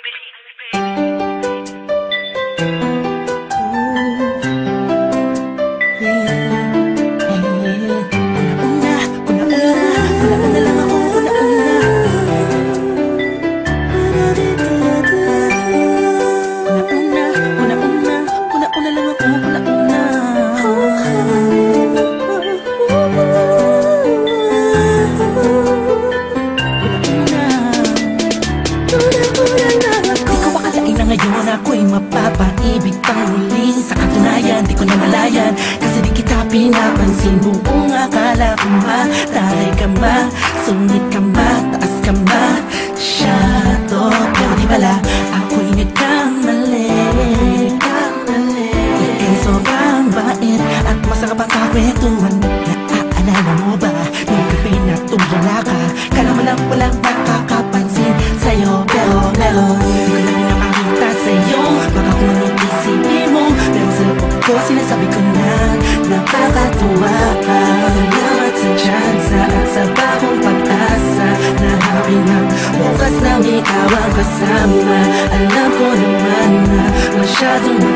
Ikaw pinapansin Buong akala ko mataray ka ba? Sungit ka ba, taas ka ba? Shadow, pero di pala Ako'y nagkamali Ikaw sobrang bait At masarap ang kakwentuhan Naaalala mo ba? Nung gabi na tumulala ka Kala mo lang walang nakakapansin Ka Salamat sa tsansa At sa bagong pag-asa Na hawin ng bukas ng ikaw ang kasama Alam ko naman na masyadong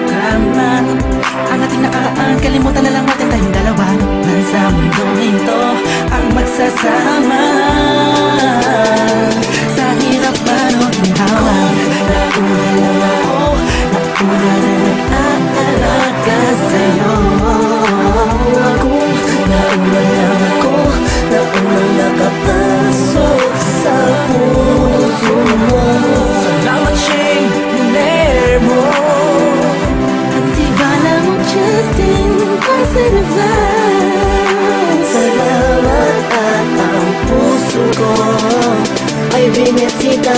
Ay binisita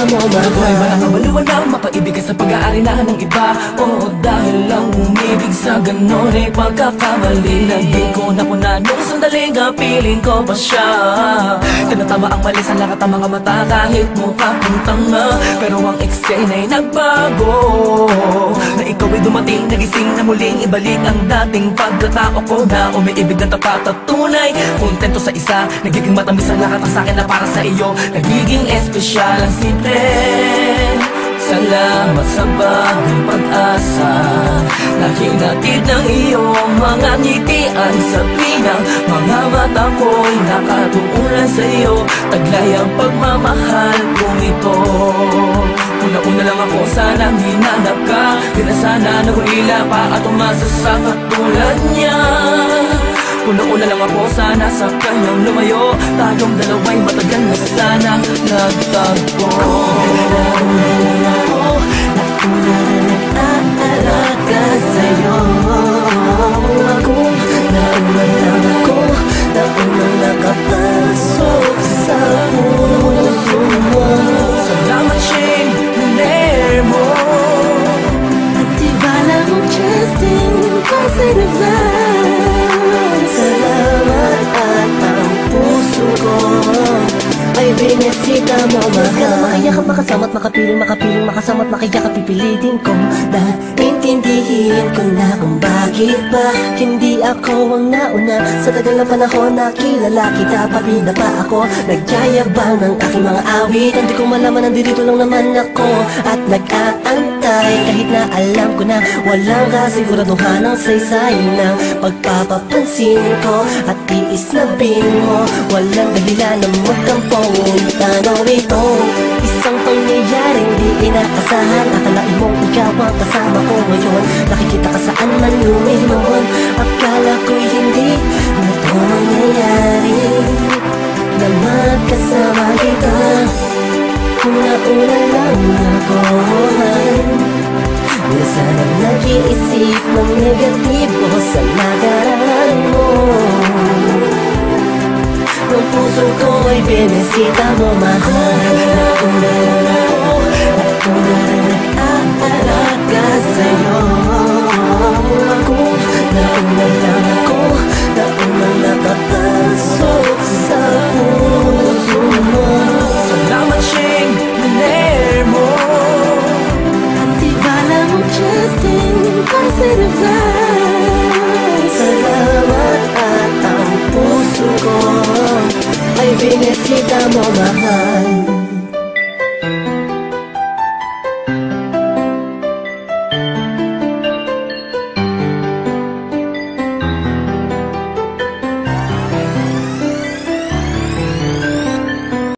ka sa pag-aari na ng iba. Oo dahil lang umibig sa ganon ay pagkakamali Na di ko napuna nung sandaling piling ko pa siya. Tinatama ang mali sa lahat ng mga mata kahit mukha kong tanga. Pero ang eksena'y nagbago. Na ikaw ay dumating nagising na muling ibalik ang dating pagkatao ko. Na umiibig na tapat at tunay Kontento sa isa, nagiging matamis ang lahat ang sakin na para sa iyo. Nagiging espesyal ang simple Salamat sa bagong pag-asa. Na hinatid ng iyong mga ngitian Sa pinang mga mata ko'y nakatuunan sa iyo Taglay ang pagmamahal kong ito. Una-una lang ako sanang hinanap ka. Di na sana nahulila pa at umasa sa niya. Una-una lang ako sana sa kanyang lumayo. Tayong dalawa'y matagal na sana nagtagpo ay binisita mo mahal. Ka na makaiyak at makasama't makapiling Makapiling makasama't makaiyak at pipilitin ko Dahil intindihin ko na kung bakit ba Hindi ako ang nauna. Sa tagal na panahon na kilala kita Pabida pa ako. Nagyayabang ng aking mga awit. Hindi ko malaman nandito lang naman ako At nag-aantay Kahit na alam ko na Walang kasiguraduhan ng saysay ng Pagpapapansin ko At tiis na bin mo. Walang dahilan na magtampo Ngunit tanaw ito. Isang pangyayaring di inaasahan Akalain mong ikaw ang kasama ko ngayon. Nakikita ka saan man lumiluhon Akala ko'y hindi na ito mangyayari Na magkasama kita. Kung nauna lang ako Sana nag-iisip ng negatibo sa nakaraan mo Ang puso ko ay binisita mo Bine si da mama